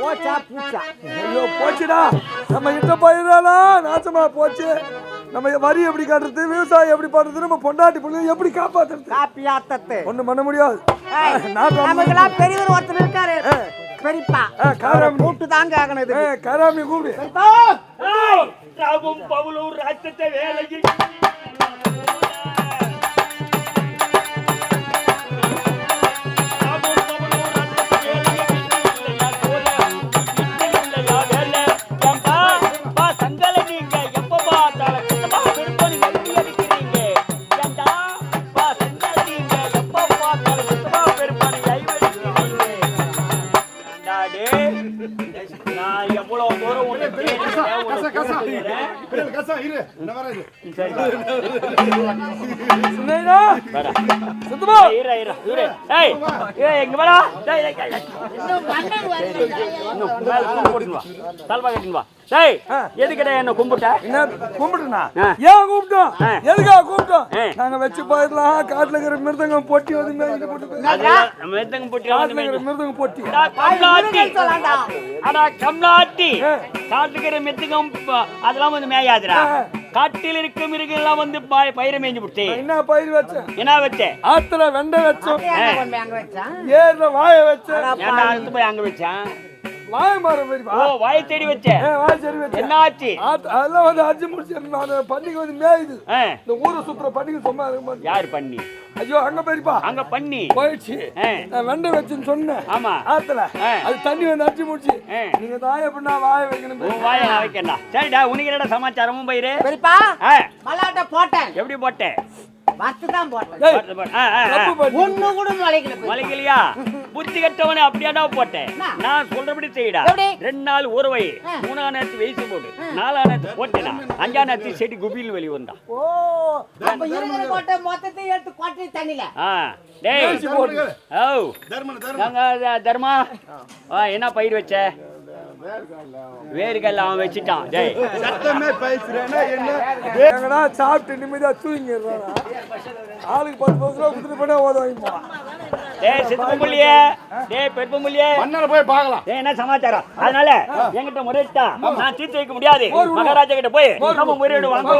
போச்சா பூச்சா ஐயோ போச்சுடா நம்ம கிட்ட பயிரானா நாசமா போச்சு நம்ம வரி எப்படி கட்டுறது விவசாயம் எப்படி பண்றது நம்ம பொண்டாட்டி பிள்ளைங்க எப்படி காப்பாத்துறது காப்பியாத்தத்து ஒண்ணும் பண்ண முடியாது நமக்கெல்லாம் பெரியவர் ஒருத்தர் இருக்காரு பெரியப்பா கரம் கூப்பிட்டு தாங்க ஆகணும் இது காராமி கூப்பிடு பவுலூர் ராஜ்யத்தை வேலையில் நான் எவ்வளவு தூரம் உன்னை தேடினேன், உன்னை கூப்பிட்டுக்கிறேன். சின்னையா வாடா. சுத்தமா இரு, இரு, இரு. ஏய், ஏய், இங்க வாடா. டேய், டேய், டேய், டேய். இன்னும் மேல தூக்கு போட்டுன்னு வா. தலப்பா கட்டின்னு வா. டேய். எதுக்குடா என்ன கும்பிட்ட என்ன கும்பிட்டுனா. ஏன் கூப்பிட்டோம். எதுக்காக கூப்பிட்டோம். நாங்க வச்சு போயிடலாம் காட்டுல இருக்கிற மிருதங்கம் பொட்டி வந்து மேய்ஞ்சிட்டு போட்டு போட்டியா வந்து காட்டுல இருக்கிற மேய்ஞ்சு. மிருதங்கம் பொட்டி கம்லாட்டி. அடா, கம்லாட்டி. ஆ. காட்டுக்கிற மெத்துக்கம் ப- அதெல்லாம் வந்து மேயாதுடா. காட்டில் இருக்க மிருகெல்லாம் வந்து ப- பயிரை மேய்ஞ்சு விட்டு என்ன பயிர் வச்சேன் என்ன வச்ச ஆத்துல வெண்டை வச்சோம் வச்சான்? ஏர்ல வாழை வச்சேன் போய் அங்க வச்சான் வாழை மரம் தெரியுமா ஓ வாயை தேடி வச்சேன் என்ன ஆச்சு அதெல்லாம் வந்து அஞ்சு முடிச்சு நான் பண்டிகை வந்து மேயுது. ஆ, இந்த ஊரை சுத்துற பண்டிகை சும்மா இருக்க மாட்டேன். யார் பண்ணி ஐயோ அங்க போயிருப்பா. அங்க பண்ணி போயிடுச்சு. நான் வெண்டை வச்சுன்னு சொன்னேன். ஆமா. ஆத்துல. அது தண்ணி வந்து அடிச்சு முடிச்சு. நீங்க தாய பண்ணா வாய வைக்கணும். வாயை நான் வைக்கண்டா சரிடா உனக்கு என்னடா சமாச்சாரமும் பயிரு? பெரியப்பா மல்லாட்ட போட்டேன். எப்படி போட்டேன் தான் பாத்து. தப்பு பண்ணி. ஒண்ணு கூட புத்தி கட்டவனே அப்படியாடா போட்டேன். என்ன? நான் சொல்றபடி செய்யடா? ரெண்டு நாள் ஒரு வை ஆ. மூணா நேரத்து வெயிச்சு போடு. நாலா நேரத்து போட்டேனா? நேரத்து செடி குபியில் வெளி வந்தா. ஓ அப்ப இருக்கிற கோட்டை மொத்தத்தை எடுத்து கொட்டி தண்ணில. டேய். ஓ. தர்மா. என்ன பயிர் வச்ச? வேர்கல்ல அவன் வச்சுட்டான். டேய். எங்கடா சாப்பிட்டு நிம்மதியா தூங்கிடுறானா? ஆளுக்கு பத்து பத்து ரூபா கொடுத்துட்டு போனா ஓத வாங்கி போவான் டேய் சித்தம்புள்ளியே டேய் பெருப்பம்புள்ளியே மண்ணால போய் பார்க்கலாம். ஏய், என்ன சமாச்சாரம்? அதனால என்கிட்ட முறையிட்டா நான் தீர்த்து வைக்க முடியாது. மகாராஜா கிட்ட போய் நம்ம முறையிடுவாங்க